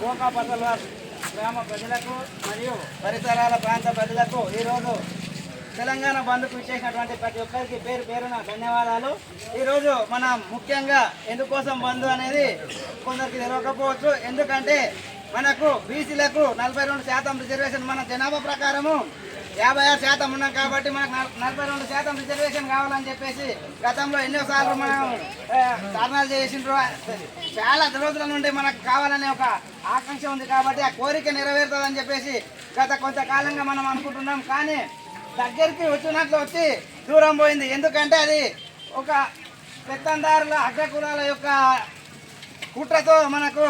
కోకాపట్ల గ్రామ ప్రజలకు మరియు పరిసరాల ప్రాంత ప్రజలకు ఈరోజు తెలంగాణ బంద్కు ఇచ్చేసినటువంటి ప్రతి ఒక్కరికి పేరు పేరున ధన్యవాదాలు. ఈరోజు మనం ముఖ్యంగా ఎందుకోసం బంద్ అనేది కొందరికి తెలియకపోవచ్చు ఎందుకంటే మనకు బీసీలకు నలభై రెండు శాతం రిజర్వేషన్ మన జనాభా ప్రకారము. యాభై ఆరు శాతం ఉన్నాం కాబట్టి మనకు నలభై రెండు శాతం రిజర్వేషన్ కావాలని చెప్పేసి గతంలో ఎన్నోసార్లు మనం ధర్నాలు చేసిండ్రు. చాలా రోజుల నుండి మనకు కావాలనే ఒక ఆకాంక్ష ఉంది కాబట్టి ఆ కోరిక నెరవేరుతుందని చెప్పేసి గత కొంతకాలంగా మనం అనుకుంటున్నాం. కానీ దగ్గరికి వచ్చినట్లు వచ్చి దూరం పోయింది. ఎందుకంటే అది ఒక పెత్తందారుల అగ్రకులాల యొక్క కుట్రతో మనకు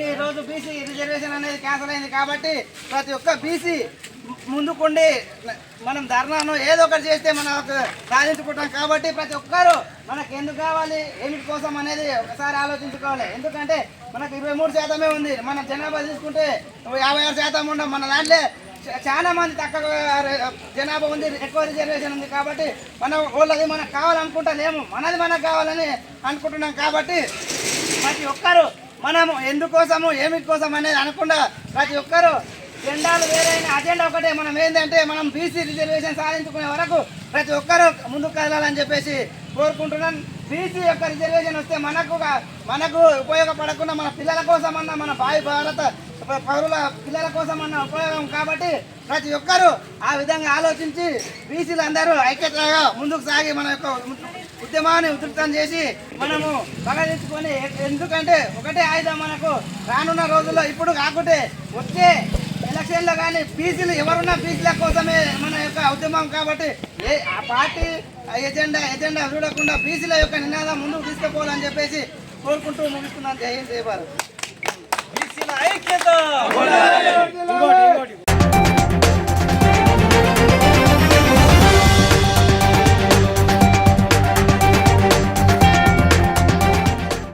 ఈ రోజు బీసీ రిజర్వేషన్ అనేది క్యాన్సిల్ అయింది కాబట్టి ప్రతి ఒక్క బీసీ ముందుకుండి మనం ధర్నాను ఏదో ఒకటి చేస్తే మనం సాధించుకుంటాం కాబట్టి ప్రతి ఒక్కరు మనకు ఎందుకు కావాలి ఏమిటి కోసం అనేది ఒకసారి ఆలోచించుకోవాలి. ఎందుకంటే మనకు ఇరవై మూడు శాతమే ఉంది. మన జనాభా తీసుకుంటే యాభై ఆరు శాతం ఉండం. మన దాంట్లో చాలా మంది తక్కువ జనాభా ఉంది ఎక్కువ రిజర్వేషన్ ఉంది కాబట్టి మనం వాళ్ళది మనకు కావాలనుకుంటలేము మనది మనకు కావాలని అనుకుంటున్నాం కాబట్టి ప్రతి ఒక్కరు మనము ఎందుకోసము ఏమి కోసం అనేది అనకుండా ప్రతి ఒక్కరు జెండాలు వేరైన అజెండా ఒకటే. మనం ఏంటంటే మనం బీసీ రిజర్వేషన్ సాధించుకునే వరకు ప్రతి ఒక్కరు ముందుకు కదలాలని చెప్పేసి కోరుకుంటున్నాను బీసీ యొక్క రిజర్వేషన్ వస్తే మనకు మనకు ఉపయోగపడకుండా మన పిల్లల కోసమన్నా మన భావి భారత పౌరుల పిల్లల కోసమన్నా ఉపయోగం కాబట్టి ప్రతి ఒక్కరూ ఆ విధంగా ఆలోచించి బీసీలు అందరూ ఐక్యతగా ముందుకు సాగి మన యొక్క ఉద్యమాన్ని ఉధృతం చేసి మనము పగదించుకొని ఎందుకంటే ఒకటే ఆయుధం మనకు రానున్న రోజుల్లో ఇప్పుడు కాకుంటే వచ్చే ఎలక్షన్లో కానీ పీసీలు ఎవరున్నా పీసీల కోసమే మన యొక్క ఉద్యమం కాబట్టి ఏ ఆ పార్టీ ఆ ఎజెండా ఎజెండా చూడకుండా పీసీల యొక్క నినాదం ముందుకు తీసుకుపోవాలని చెప్పేసి కోరుకుంటూ ముగిస్తున్నాను. జై హింద్ జై భారత్.